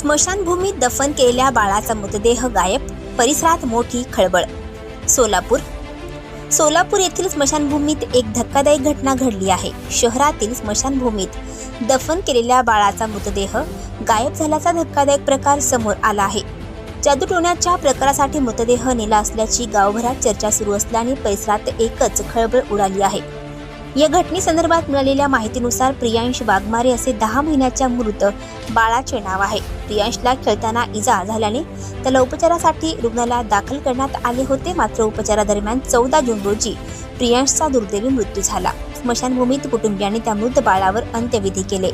स्मशानभूमीत दफन केलेल्या बाळाचा मृतदेह गायब परिसरात मोठी खळबळ. सोलापूर. सोलापूर येथील स्मशानभूमीत एक धक्कादायक घटना घडली आहे. शहरातील स्मशानभूमीत दफन केलेल्या बाळाचा मृतदेह गायब झाल्याचा धक्कादायक प्रकार समोर आला आहे. जादूटोण्याच्या प्रकारासाठी मृतदेह नेला असल्याची गावभरात चर्चा सुरू असल्याने परिसरात एकच खळबळ उडाली आहे. या घटनेसंदर्भात मिळालेल्या माहितीनुसार प्रियांश वाघमारे असे दहा महिन्याच्या मृत बाळाचे नाव आहे. प्रियांशला खेळताना इजा झाल्याने त्याला उपचारासाठी रुग्णालयात दाखल करण्यात आले होते. मात्र उपचारादरम्यान चौदा जून रोजी प्रियांशचा दुर्दैवी मृत्यू झाला. स्मशानभूमीत कुटुंबियांनी त्या मृत बाळावर अंत्यविधी केले.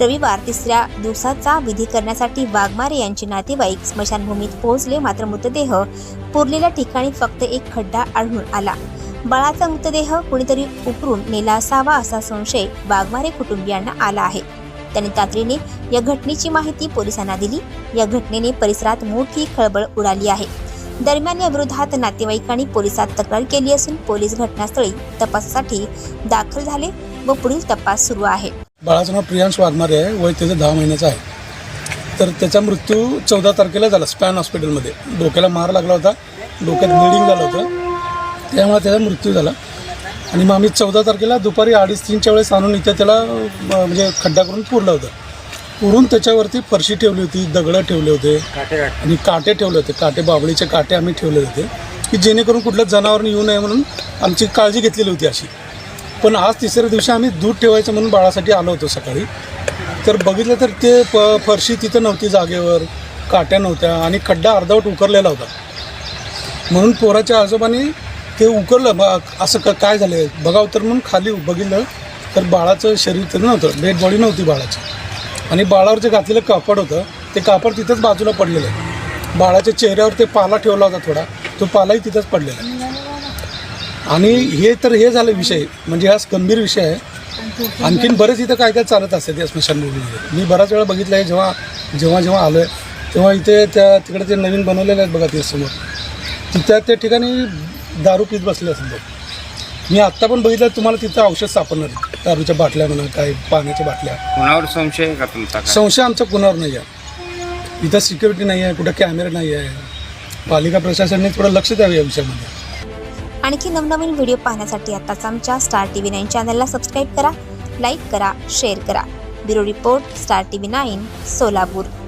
रविवार तिसऱ्या दिवसाचा विधी करण्यासाठी वाघमारे यांचे नातेवाईक स्मशानभूमीत पोहोचले. मात्र मृतदेह पुरलेल्या ठिकाणी फक्त एक खड्डा आढळून आला. बाळाचा मृतदेह कुणीतरी उकरून नेला असावा असा संशय वाघमारे कुटुंबियांना आला आहे. त्यांनी तातडीने या घटनेची माहिती पोलिसांना दिली. या घटनेने परिसरात मोठी खळबळ उडाली आहे. दरम्यान या विरोधात नातेवाईकांनी पोलिसात तक्रार केली असून पोलीस घटनास्थळी तपासासाठी दाखल झाले व पुढील तपास सुरू आहे. बाळाचं नाव प्रियांश वाघमारे आहे. वय त्याचं दहा महिन्याचं आहे. तर त्याचा मृत्यू चौदा तारखेला झाला स्पॅन हॉस्पिटलमध्ये. डोक्याला मार लागला होता. डोक्यात ब्लिडिंग झालं होतं. त्यामुळे त्याचा मृत्यू झाला. आणि मग आम्ही चौदा तारखेला दुपारी अडीच तीनच्या वेळेस आणून इथे त्याला म्हणजे खड्डा करून पुरलं होतं. पुरून त्याच्यावरती फरशी ठेवली होती दगडं ठेवले होते. आणि काटे ठेवले होते. काटे बाबळीचे काटे आम्ही ठेवले होते. की जेणेकरून कुठलं जनावरं येऊ नये म्हणून आमची काळजी घेतलेली होती अशी. पण आज तिसऱ्या दिवशी आम्ही दूध ठेवायचं म्हणून बाळासाठी आलो होतो सकाळी. तर बघितलं तर ते प फरशी तिथं नव्हती जागेवर काट्या नव्हत्या आणि खड्डा अर्धवट उकरलेला होता. म्हणून पोराच्या आजोबांनी ते उकरलं मग असं क काय झालं बघावं तर म्हणून खाली बघितलं तर बाळाचं शरीर तर नव्हतं डेड बॉडी नव्हती बाळाची. आणि बाळावर जे घातलेलं कापड होतं ते कापड तिथंच बाजूला पडलेलं आहे. बाळाच्या चेहऱ्यावर ते पाला ठेवला होता थोडा तो पालाही तिथंच पडलेला आहे. आणि हे तर हे झालं विषय म्हणजे हा गंभीर विषय आहे. आणखीन बरेच इथं काय काय चालत असते त्या स्मशानभूमीमध्ये? मी बराच वेळा बघितलं आहे जेव्हा जेव्हा जेव्हा आलो आहे तेव्हा इथे त्या तिकडे ते नवीन बनवलेले आहेत बघा ते समोर. तिथं त्या ठिकाणी दारू पीत बसले असेल मी आत्ता पण बघितलं तुम्हाला तिथं औषध सापडणार. आहे. दारूच्या बाटल्या म्हणा काय पाण्याच्या बाटल्या. कुणावर संशय आहे का तुमचा काय? संशय आमचा कुणावर नाही आहे. इथं सिक्युरिटी नाही आहे कुठं कॅमेरे नाही आहे. पालिका प्रशासनाने थोडं लक्ष द्यावं या विषयामध्ये. आणखी नवनवीन व्हिडिओ पाहण्यासाठी आताच आमच्या स्टार टी व्ही नाईन चॅनलला सबस्क्राईब करा लाईक करा शेअर करा. Bureau report star T V nine Solapur.